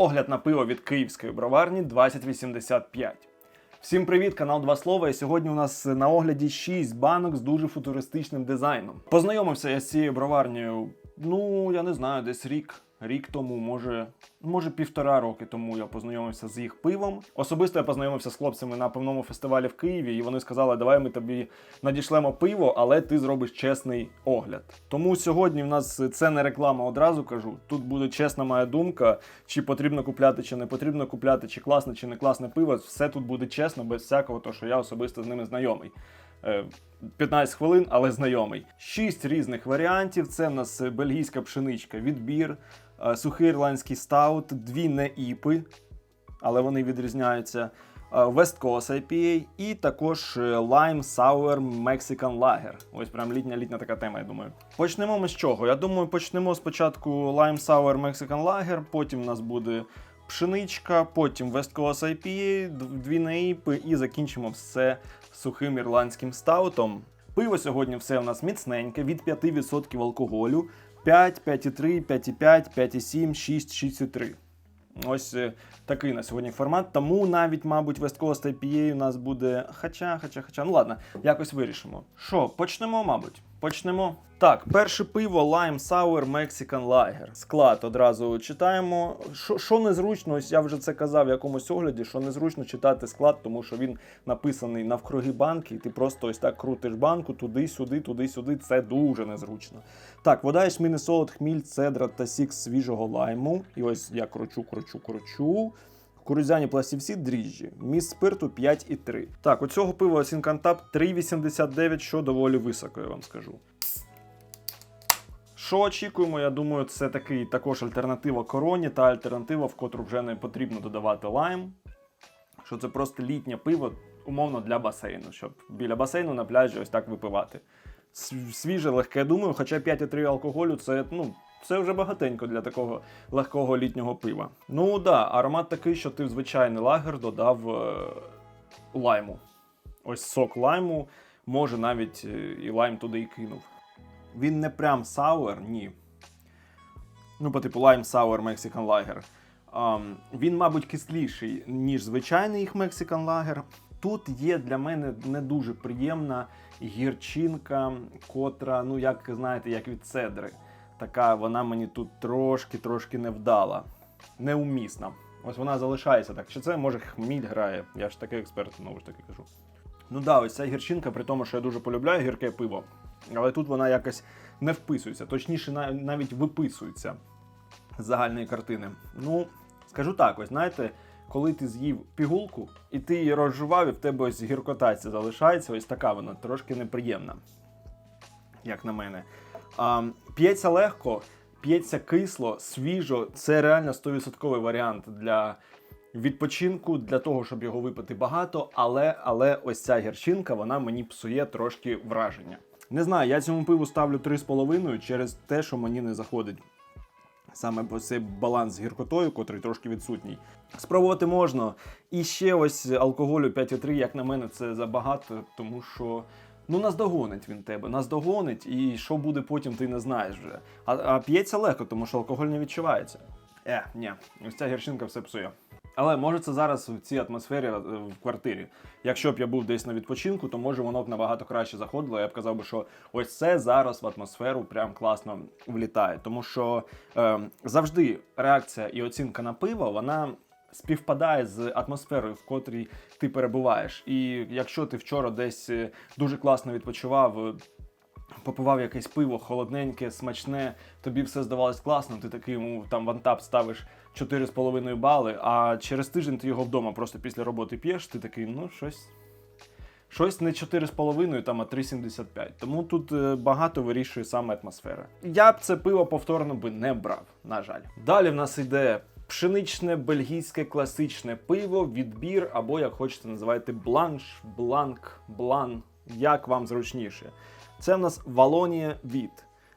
Огляд на пиво від київської броварні 2085. Всім привіт, канал Два Слова. І сьогодні у нас на огляді 6 банок з дуже футуристичним дизайном. Познайомився я з цією броварнею, ну я не знаю, десь рік. Рік тому, може, може півтора роки тому я познайомився з їх пивом. Особисто я познайомився з хлопцями на певному фестивалі в Києві, і вони сказали, давай ми тобі надішлемо пиво, але ти зробиш чесний огляд. Тому сьогодні в нас це не реклама, одразу кажу. Тут буде чесна моя думка, чи потрібно купляти, чи не потрібно купляти, чи класне, чи не класне пиво. Все тут буде чесно, без всякого, того, що я особисто з ними знайомий. Е, 15 хвилин, але знайомий. Шість різних варіантів. Це в нас бельгійська пшеничка, відбір, е, сухий ірландський стаут, дві не іпи, але вони відрізняються. е, West Coast IPA і також е, Lime Sour Mexican Lager. Ось прям літня літня така тема, я думаю. Почнемо ми з чого? Я думаю, почнемо спочатку Lime Sour Mexican Lager, потім у нас буде пшеничка, потім West Coast IPA, дві неїпи і закінчимо все сухим ірландським стаутом. Пиво сьогодні все у нас міцненьке, від 5% алкоголю, 5, 5,3, 5,5, 5,7, 6, 6,3. Ось е, такий на сьогодні формат. Тому навіть, мабуть, West Coast IPA у нас буде. Хоча, хоча, хоча. Ну ладно, якось вирішимо. Що, почнемо, мабуть. Почнемо. Так, перше пиво Lime Sour Mexican Lager. Склад одразу читаємо. Що, незручно, ось я вже це казав в якомусь огляді, що незручно читати склад, тому що він написаний навкруги банки, і ти просто ось так крутиш банку туди-сюди, туди-сюди. Це дуже незручно. Так, вода, ячмінний солод, хміль, цедра та сік свіжого лайму. І ось я кручу, кручу, кручу. Кукурудзяні пластівці дріжджі. Міст спирту 5,3. Так, у цього пива оцінка антап 3,89, що доволі високо, я вам скажу. Що очікуємо? Я думаю, це такий також альтернатива короні та альтернатива, в котру вже не потрібно додавати лайм. Що це просто літнє пиво, умовно для басейну, щоб біля басейну на пляжі ось так випивати. Свіже, легке, думаю, хоча 5,3 алкоголю це, ну, це вже багатенько для такого легкого літнього пива. Ну да, аромат такий, що ти в звичайний лагер додав е, лайму. Ось сок лайму, може навіть е, і лайм туди і кинув. Він не прям сауер, ні. Ну, по типу Lime Sour Mexican Lager. Він, мабуть, кисліший, ніж звичайний їх Mexican Lager. Тут є для мене не дуже приємна гірчинка, котра, ну, як знаєте, як від цедри. Така вона мені тут трошки-трошки невдала, неумісна. Ось вона залишається так. Чи це може хміль грає? Я ж такий експерт, знову ж таки кажу. Ну да, ось ця гірчинка, при тому, що я дуже полюбляю гірке пиво. Але тут вона якось не вписується, точніше, навіть виписується з загальної картини. Ну, скажу так, ось знаєте, коли ти з'їв пігулку, і ти її розжував, і в тебе ось гіркота ця залишається, ось така вона трошки неприємна, як на мене. П'ється легко, п'ється кисло, свіжо. Це реально 100% варіант для відпочинку, для того, щоб його випити багато, але, але ось ця гірчинка, вона мені псує трошки враження. Не знаю, я цьому пиву ставлю 3,5 через те, що мені не заходить саме по цей баланс з гіркотою, котрий трошки відсутній. Спробувати можна. І ще ось алкоголю 5,3, як на мене, це забагато, тому що. Ну, наздогонить він тебе, наздогонить, і що буде потім, ти не знаєш вже. А, а п'ється легко, тому що алкоголь не відчувається. Е, ні, ось ця гірчинка все псує. Але може це зараз в цій атмосфері е, в квартирі. Якщо б я був десь на відпочинку, то може воно б набагато краще заходило. Я б казав би, що ось це зараз в атмосферу прям класно влітає. Тому що е, завжди реакція і оцінка на пиво, вона співпадає з атмосферою, в котрій ти перебуваєш. І якщо ти вчора десь е, дуже класно відпочивав. е, Попивав якесь пиво холодненьке, смачне, тобі все здавалось класно, ти такий йому там в антап ставиш 4,5 бали, а через тиждень ти його вдома просто після роботи п'єш, ти такий, ну щось. Щось не 4,5, там, а 3,75. Тому тут е, багато вирішує саме атмосфера. Я б це пиво повторно би не брав, на жаль. Далі в нас йде пшеничне бельгійське класичне пиво, відбір, або як хочете називайте бланш, бланк, блан, як вам зручніше. Це в нас Валонія Віт.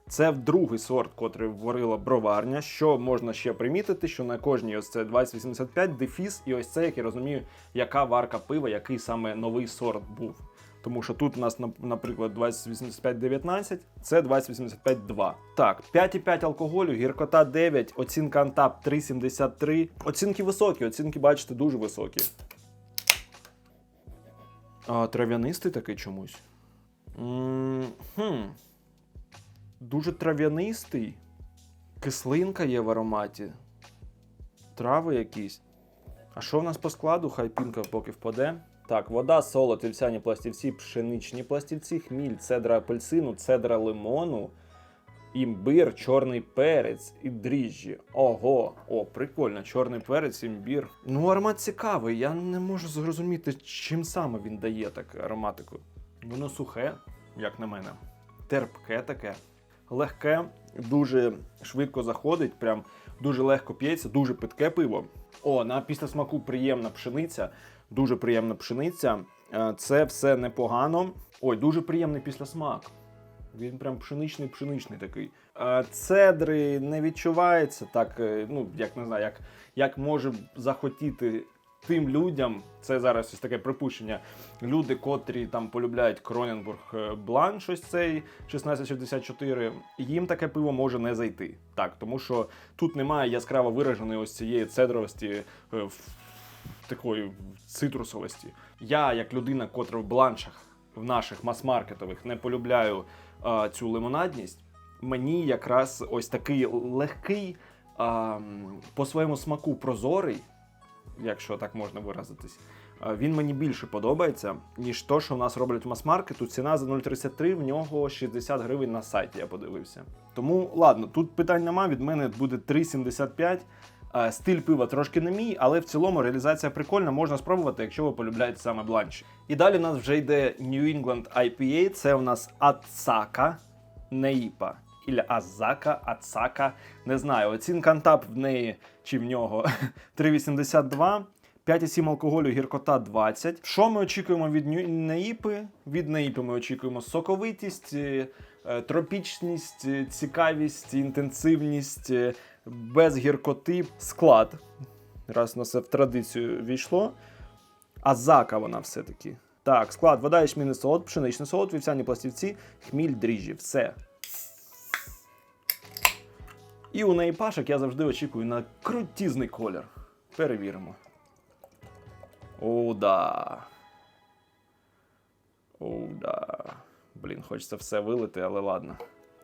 Це другий сорт, котрий варила броварня. Що можна ще примітити, що на кожній ось це 2085 дефіс, і ось це, як я розумію, яка варка пива, який саме новий сорт був. Тому що тут у нас, наприклад, 2085-19, це 2085-2. Так, 5,5 алкоголю, гіркота 9, оцінка Антап 3,73. Оцінки високі, оцінки, бачите, дуже високі. А, трав'янистий такий чомусь. Хм. Дуже трав'янистий. Кислинка є в ароматі. Трави якісь. А що в нас по складу? Хай пінка поки впаде. Так, вода, солод, вівсяні пластівці, пшеничні пластівці, хміль, цедра апельсину, цедра лимону, імбир, чорний перець і дріжджі. Ого, о, прикольно, чорний перець, імбір. Ну, аромат цікавий. Я не можу зрозуміти, чим саме він дає так ароматику. Воно сухе, як на мене. Терпке таке, легке, дуже швидко заходить, прям дуже легко п'ється, дуже питке пиво. О, на після смаку приємна пшениця, дуже приємна пшениця. Е, Це все непогано. Ой, дуже приємний післясмак. Він прям пшеничний, пшеничний такий. Е, Цедри не відчувається так, е, ну як не знаю, як, як може захотіти тим людям. Це зараз ось таке припущення. Люди, котрі там полюбляють Кроненбург Бланш, ось цей 1664, їм таке пиво може не зайти. Так, тому що тут немає яскраво вираженої ось цієї цедровості. Такої цитрусовості. Я, як людина, котра в бланшах в наших мас-маркетових не полюбляю а, цю лимонадність, мені якраз ось такий легкий, а, по своєму смаку прозорий, якщо так можна виразитись, він мені більше подобається, ніж то, що в нас роблять в мас-маркету. Ціна за 0,33, в нього 60 гривень на сайті, я подивився. Тому ладно, тут питань нема, від мене буде 3,75. Е, Стиль пива трошки не мій, але в цілому реалізація прикольна, можна спробувати, якщо ви полюбляєте саме бланші. І далі в нас вже йде New England IPA, це у нас Ацака Неїпа. Ілля Азака, Ацака, не знаю. Оцінка Антап в неї чи в нього 3,82. 5,7 алкоголю, гіркота 20. Що ми очікуємо від Неїпи? Від Неїпи ми очікуємо соковитість, е, тропічність, е, цікавість, інтенсивність, без гіркоти, склад. Раз на це в традицію війшло. Азака вона все-таки. Так, склад, вода, ячмінний солод, пшеничний солод, вівсяні пластівці, хміль, дріжджі. Все. І у неї пашок я завжди очікую на крутізний колір. Перевіримо. О, да. О, да. Блін, хочеться все вилити, але ладно.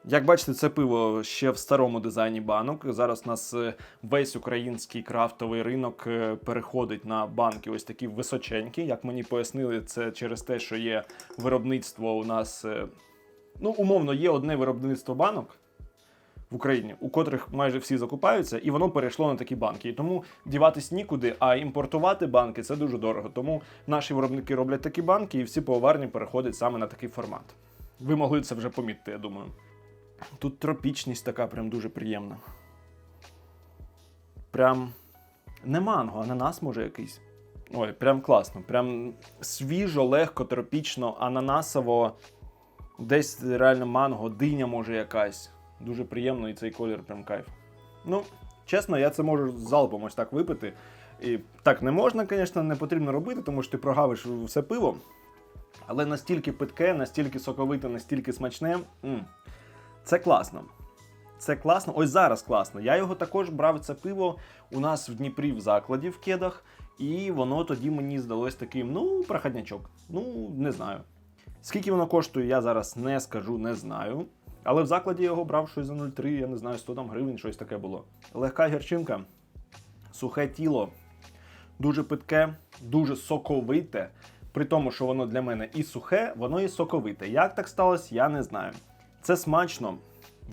Як бачите, це пиво ще в старому дизайні банок. Зараз у нас е, весь український крафтовий ринок е, переходить на банки ось такі височенькі. Як мені пояснили, це через те, що є виробництво у нас. е, Ну, умовно, є одне виробництво банок в Україні, у котрих майже всі закупаються, і воно перейшло на такі банки. І тому діватись нікуди, а імпортувати банки це дуже дорого. Тому наші виробники роблять такі банки, і всі пивоварні переходять саме на такий формат. Ви могли це вже помітити, я думаю. Тут тропічність така прям дуже приємна. Прям не манго, ананас може якийсь. Ой, прям класно. Прям свіжо, легко, тропічно, ананасово. Десь реально манго, диня може якась. Дуже приємно і цей колір прям кайф. Ну, чесно, я це можу залпом ось так випити. І так не можна, звісно, не потрібно робити, тому що ти прогавиш все пиво. Але настільки питке, настільки соковите, настільки смачне. м це класно. Це класно. Ось зараз класно. Я його також брав це пиво у нас в Дніпрі в закладі в кедах, і воно тоді мені здалось таким, ну, проходнячок. Ну, не знаю. Скільки воно коштує, я зараз не скажу, не знаю. Але в закладі я його брав щось за 0,3, я не знаю, 100 там гривень, щось таке було. Легка гірчинка, сухе тіло, дуже питке, дуже соковите. При тому, що воно для мене і сухе, воно і соковите. Як так сталося, я не знаю. Це смачно.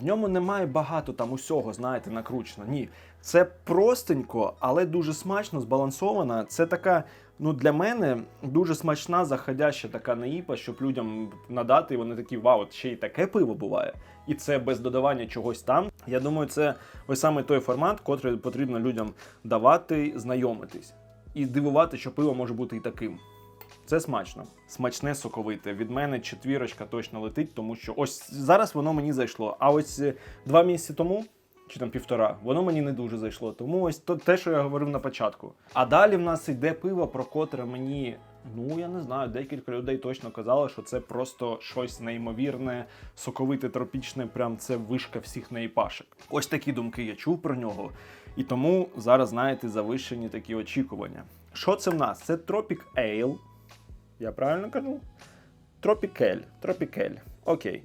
В ньому немає багато там усього, знаєте, накручено. Ні. Це простенько, але дуже смачно, збалансована. Це така, ну для мене дуже смачна, заходяща така наїпа, щоб людям надати, і вони такі, вау, ще й таке пиво буває. І це без додавання чогось там. Я думаю, це ось саме той формат, котрий потрібно людям давати, знайомитись. І дивувати, що пиво може бути і таким. Це смачно. Смачне соковите. Від мене четвірочка точно летить, тому що ось зараз воно мені зайшло. А ось е, два місяці тому чи там півтора, воно мені не дуже зайшло. Тому ось то те, що я говорив на початку. А далі в нас йде пиво, про котре мені. Ну, я не знаю, декілька людей точно казали, що це просто щось неймовірне, соковите, тропічне, прям це вишка всіх наїпашек. Ось такі думки я чув про нього. І тому зараз, знаєте, завищені такі очікування. Що це в нас? Це Tropic Ale. Я правильно кажу? Тропікель. Тропікель. Окей.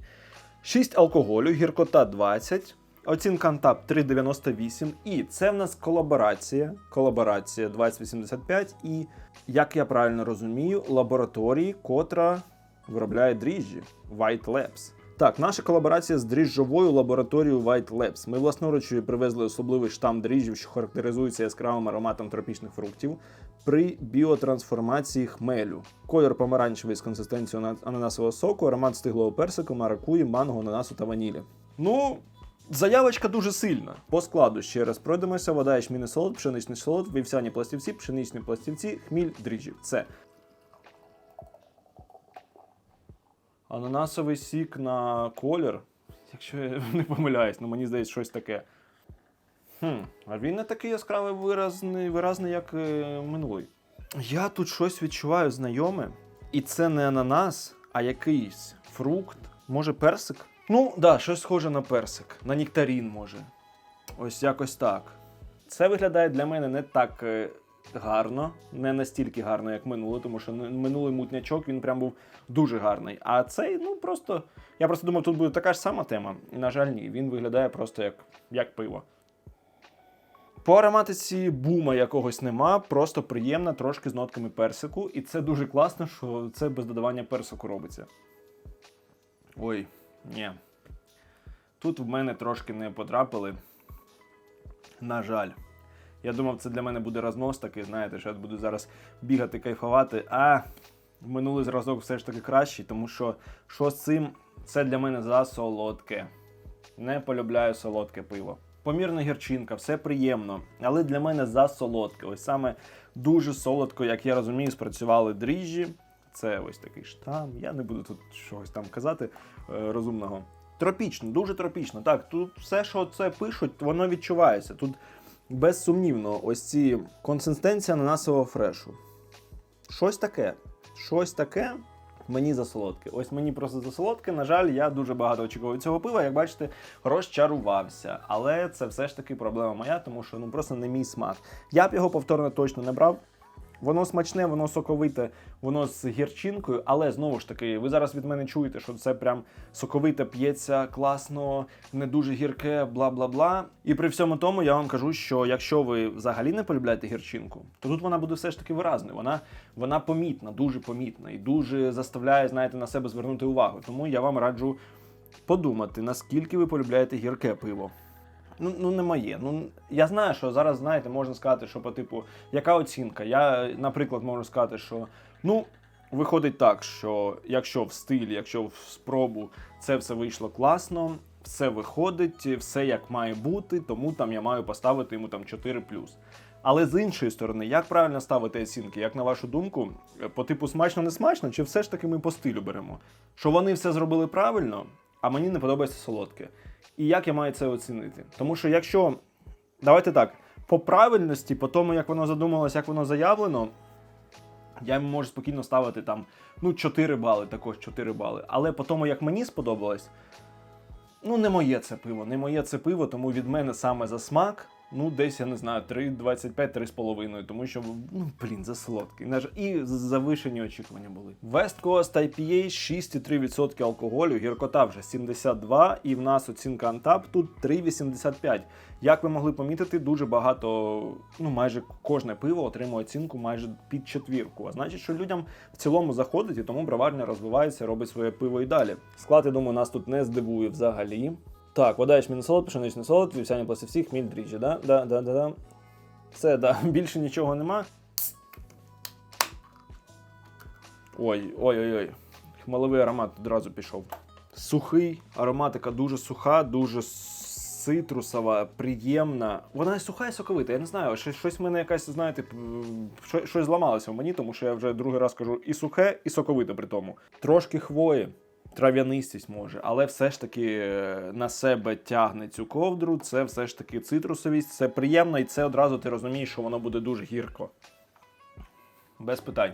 6 алкоголю, гіркота 20. Оцінка Антап 3,98. І це в нас колаборація. Колаборація 2085. І, як я правильно розумію, лабораторії, котра виробляє дріжджі White Labs. Так, наша колаборація з дріжджовою лабораторією White Labs. Ми власноруч привезли особливий штам дріжджів, що характеризується яскравим ароматом тропічних фруктів при біотрансформації хмелю. Колір помаранчевий з консистенцією ананасового соку, аромат стиглого персику, маракуї, манго, ананасу та ванілі. Ну, заявочка дуже сильна. По складу ще раз пройдемося: вода, ячмінний солод, пшеничний солод, вівсяні пластівці, пшеничні пластівці, хміль, дріжджі. Це. Ананасовий сік на колір. Якщо я не помиляюсь, ну мені здається, щось таке. Хм, а він не такий яскравий виразний, виразний, як е, минулий. Я тут щось відчуваю знайоме, і це не ананас, а якийсь фрукт. Може, персик? Ну, да, щось схоже на персик, на нектарін, може. Ось якось так. Це виглядає для мене не так е, гарно, не настільки гарно, як минулий, тому що минулий мутнячок він прям був дуже гарний. А цей, ну просто. Я просто думав, тут буде така ж сама тема. На жаль, ні. Він виглядає просто як, як пиво. По ароматиці бума якогось нема, просто приємна, трошки з нотками персику. І це дуже класно, що це без додавання персику робиться. Ой, ні. Тут в мене трошки не потрапили. На жаль. Я думав, це для мене буде рознос такий, знаєте, що я буду зараз бігати, кайфувати. А минулий зразок все ж таки кращий, тому що що з цим, це для мене засолодке. Не полюбляю солодке пиво. Помірна гірчинка, все приємно, але для мене засолодке. Ось саме дуже солодко, як я розумію, спрацювали дріжджі. Це ось такий штам. Я не буду тут щось там казати е, розумного. Тропічно, дуже тропічно. Так, тут все, що це пишуть, воно відчувається. Тут безсумнівно, ось ці консистенція ананасового фрешу. Щось таке. Щось таке мені засолодке. Ось мені просто засолодке. На жаль, я дуже багато очікував цього пива. Як бачите, розчарувався. Але це все ж таки проблема моя, тому що ну просто не мій смак. Я б його повторно точно не брав. Воно смачне, воно соковите, воно з гірчинкою, але знову ж таки, ви зараз від мене чуєте, що це прям соковите п'ється класно, не дуже гірке, бла бла бла. І при всьому тому я вам кажу, що якщо ви взагалі не полюбляєте гірчинку, то тут вона буде все ж таки виразною. Вона, вона помітна, дуже помітна і дуже заставляє, знаєте, на себе звернути увагу. Тому я вам раджу подумати, наскільки ви полюбляєте гірке пиво. Ну, ну не моє. Ну я знаю, що зараз, знаєте, можна сказати, що по типу, яка оцінка? Я, наприклад, можу сказати, що ну, виходить так, що якщо в стилі, якщо в спробу це все вийшло класно, все виходить, все як має бути, тому там я маю поставити йому там 4 Але з іншої сторони, як правильно ставити оцінки? Як на вашу думку, е, по типу смачно не смачно, чи все ж таки ми по стилю беремо? Що вони все зробили правильно, а мені не подобається солодке. І як я маю це оцінити? Тому що якщо давайте так, по правильності, по тому, як воно задумалось, як воно заявлено, я йому можу спокійно ставити там ну 4 бали, також 4 бали. Але по тому, як мені сподобалось, ну не моє це пиво, не моє це пиво, тому від мене саме за смак. Ну, десь я не знаю, 3,25, 3,5, тому що, ну, блін, за солодкий. І завишені очікування були. West Coast IPA 6,3% алкоголю, гіркота вже 72, і в нас оцінка Антап тут 3,85. Як ви могли помітити, дуже багато, ну майже кожне пиво отримує оцінку майже під четвірку. А значить, що людям в цілому заходить, і тому броварня розвивається, робить своє пиво і далі. Склад, я думаю, нас тут не здивує взагалі. Так, вода ячмінний солод, пшеничний солод, вівсяні пластівці, хміль, дріжджі, да? Да, да, да, да. Все, да, більше нічого нема. Ой, ой. Хмелевий аромат одразу пішов. Сухий, ароматика дуже суха, дуже цитрусова, приємна. Вона суха і соковита. Я не знаю, щось в мене якась, знаєте, щось зламалося в мені, тому що я вже другий раз кажу і сухе, і соковите при тому. Трошки хвої. Трав'янистість може, але все ж таки е, на себе тягне цю ковдру. Це все ж таки цитрусовість, це приємно, і це одразу ти розумієш, що воно буде дуже гірко. Без питань.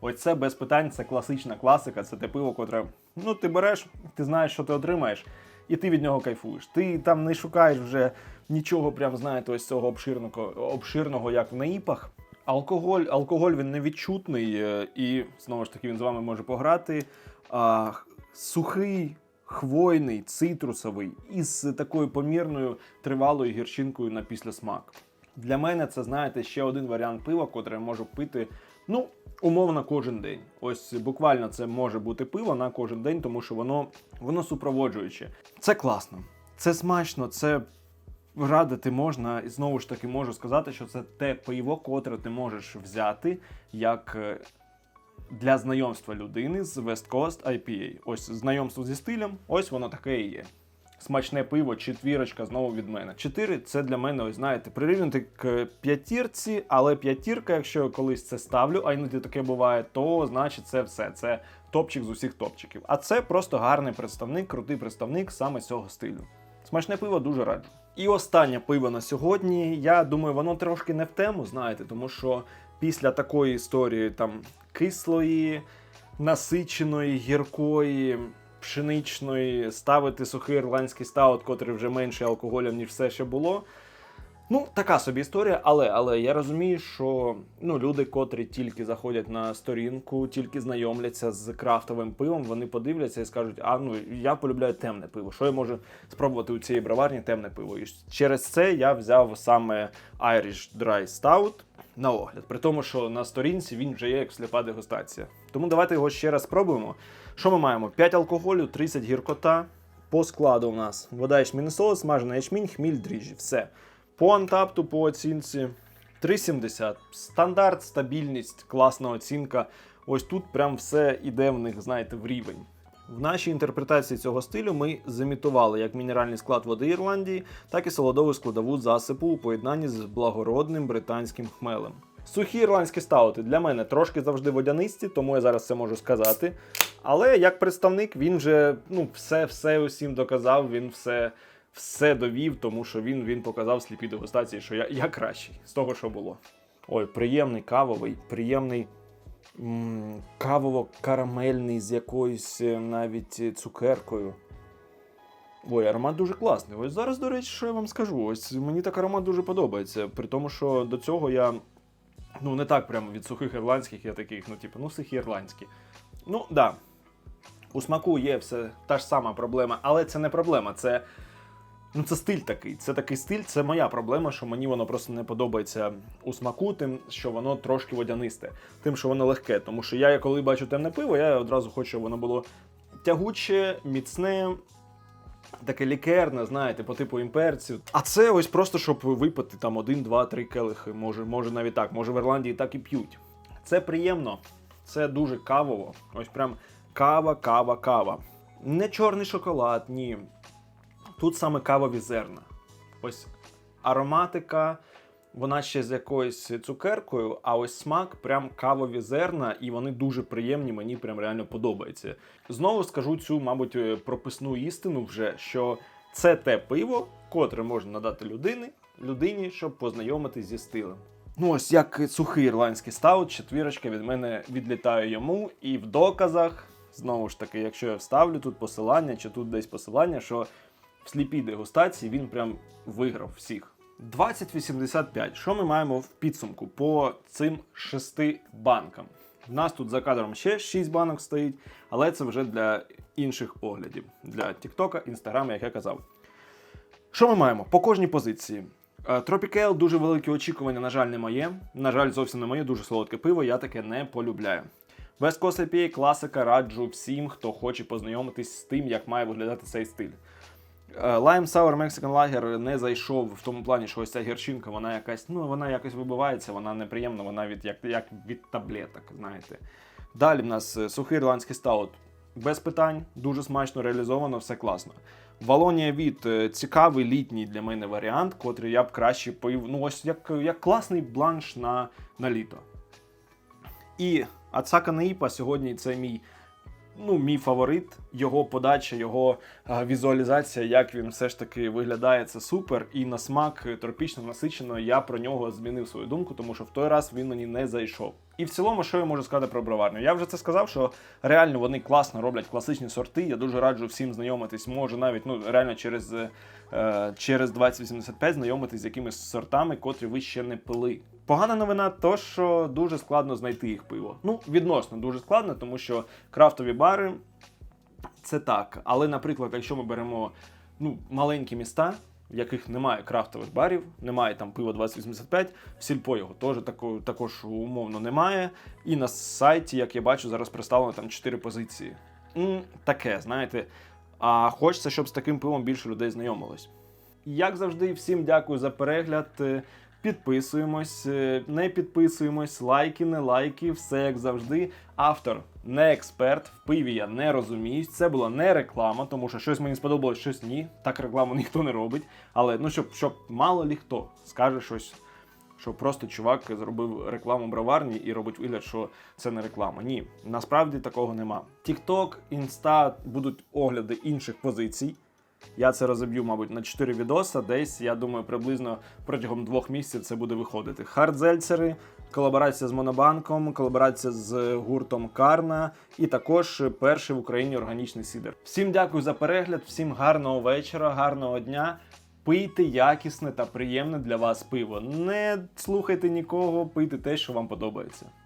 Ось це без питань, це класична класика, це те пиво, котре ну, ти береш, ти знаєш, що ти отримаєш, і ти від нього кайфуєш. Ти там не шукаєш вже нічого, прям знаєте, ось цього обширного, обширного як в наїпах. Алкоголь, алкоголь він невідчутний, е, і знову ж таки він з вами може пограти. А, сухий, хвойний, цитрусовий із такою помірною тривалою гірчинкою на післясмак. Для мене це, знаєте, ще один варіант пива, котре я можу пити, ну, умовно, кожен день. Ось буквально це може бути пиво на кожен день, тому що воно, воно супроводжуюче. Це класно, це смачно, це радити можна, і знову ж таки можу сказати, що це те пиво, котре ти можеш взяти як е, для знайомства людини з West Coast IPA. Ось знайомство зі стилем, ось воно таке і є. Смачне пиво, четвірочка знову від мене. Чотири це для мене, ось знаєте, прирівняти к п'ятірці, але п'ятірка, якщо я колись це ставлю, а іноді таке буває, то значить це все. Це топчик з усіх топчиків. А це просто гарний представник, крутий представник саме цього стилю. Смачне пиво дуже раджу. І останнє пиво на сьогодні. Я думаю, воно трошки не в тему, знаєте, тому що після такої історії там кислої, насиченої, гіркої, пшеничної, ставити сухий ірландський стаут, котрий вже менше алкоголем, ніж все ще було. Ну, така собі історія, але, але я розумію, що ну, люди, котрі тільки заходять на сторінку, тільки знайомляться з крафтовим пивом, вони подивляться і скажуть: а ну я полюбляю темне пиво. Що я можу спробувати у цієї броварні темне пиво? І через це я взяв саме Irish Dry Stout на огляд. При тому, що на сторінці він вже є як сліпа дегустація. Тому давайте його ще раз спробуємо. Що ми маємо? 5 алкоголю, 30 гіркота. По складу у нас вода ячмінний соус, смажений ячмінь, хміль, дріжджі. Все. По антапту, по оцінці 3,70. Стандарт, стабільність, класна оцінка. Ось тут прям все іде в них, знаєте, в рівень. В нашій інтерпретації цього стилю ми замітували як мінеральний склад води Ірландії, так і солодову складову засипу у поєднанні з благородним британським хмелем. Сухі ірландські стаути для мене трошки завжди водянисті, тому я зараз це можу сказати. Але як представник він вже ну, все, все усім доказав, він все, все довів, тому що він, він показав сліпій дегустації, що я, я кращий з того, що було. Ой, приємний кавовий, приємний кавово-карамельний з якоюсь е, навіть е, цукеркою. Ой, аромат дуже класний. Ось зараз, до речі, що я вам скажу. Ось мені так аромат дуже подобається. При тому, що до цього я ну не так прямо від сухих ірландських, я таких, ну, типу, ну, сухі ірландські. Ну, да. У смаку є все та ж сама проблема, але це не проблема. Це, ну, це стиль такий. Це такий стиль, це моя проблема, що мені воно просто не подобається у смаку, тим, що воно трошки водянисте, тим, що воно легке. Тому що я, коли бачу темне пиво, я одразу хочу, щоб воно було тягуче, міцне. Таке лікерне, знаєте, по типу імперців. А це ось просто, щоб випити там один, два, три келихи. Може, може навіть так. Може в Ірландії так і п'ють. Це приємно, це дуже кавово. Ось прям кава, кава, кава. Не чорний шоколад, ні. Тут саме кавові зерна. Ось ароматика, вона ще з якоюсь цукеркою, а ось смак прям кавові зерна, і вони дуже приємні, мені прям реально подобається. Знову скажу цю, мабуть, е, прописну істину вже, що це те пиво, котре можна надати людині, людині, щоб познайомитись зі стилем. Ну, ось як сухий ірландський стаут, четвірочка від мене відлітає йому, і в доказах, знову ж таки, якщо я вставлю тут посилання, чи тут десь посилання, що в сліпій дегустації він прям виграв всіх. 2085. Що ми маємо в підсумку по цим шести банкам? У нас тут за кадром ще 6 банок стоїть, але це вже для інших оглядів, для Тіктока, Інстаграма, як я казав. Що ми маємо? По кожній позиції. Тропікел дуже великі очікування, на жаль, не моє. На жаль, зовсім не моє, дуже солодке пиво, я таке не полюбляю. Coast IPA класика раджу всім, хто хоче познайомитись з тим, як має виглядати цей стиль. Е, Lime Sour Mexican Lager не зайшов в тому плані, що ось ця гірчинка, вона якась, ну вона якось вибивається, вона неприємна, вона від як, як від таблеток, знаєте. Далі в нас е, сухий ірландський стаут. Без питань, дуже смачно реалізовано, все класно. Валонія від е, цікавий літній для мене варіант, котрий я б краще поїв. Ну, ось як, як класний бланш на, на літо. І Ацака Наїпа сьогодні це мій ну, мій фаворит, його подача, його а, візуалізація, як він все ж таки виглядає, це супер. І на смак е, тропічно насичено. Я про нього змінив свою думку, тому що в той раз він мені не зайшов. І в цілому, що я можу сказати про броварню? Я вже це сказав, що реально вони класно роблять класичні сорти. Я дуже раджу всім знайомитись. Може навіть ну реально через, е, через 2085 знайомитись з якимись сортами, котрі ви ще не пили. Погана новина, то що дуже складно знайти їх пиво. Ну, відносно дуже складно, тому що крафтові бари це так. Але, наприклад, якщо ми беремо ну, маленькі міста, в яких немає крафтових барів, немає там пива 2085, в сільпо його теж тако, також умовно немає. І на сайті, як я бачу, зараз представлено там 4 позиції. Таке, знаєте. А хочеться, щоб з таким пивом більше людей знайомилось. Як завжди, всім дякую за перегляд. Підписуємось, е, не підписуємось, лайки, не лайки, все як завжди. Автор не експерт, в пиві я не розуміюсь. Це була не реклама, тому що щось мені сподобалось, щось ні. Так рекламу ніхто не робить. Але ну щоб, щоб мало лі хто скаже щось, що просто чувак зробив рекламу броварні і робить вигляд, що це не реклама. Ні, насправді такого нема. TikTok, Insta будуть огляди інших позицій. Я це розоб'ю, мабуть, на 4 відоса. Десь, я думаю, приблизно протягом двох місяців це буде виходити. Хардзельцери, колаборація з Монобанком, колаборація з гуртом Карна і також перший в Україні органічний сідер. Всім дякую за перегляд, всім гарного вечора, гарного дня. Пийте якісне та приємне для вас пиво. Не слухайте нікого, пийте те, що вам подобається.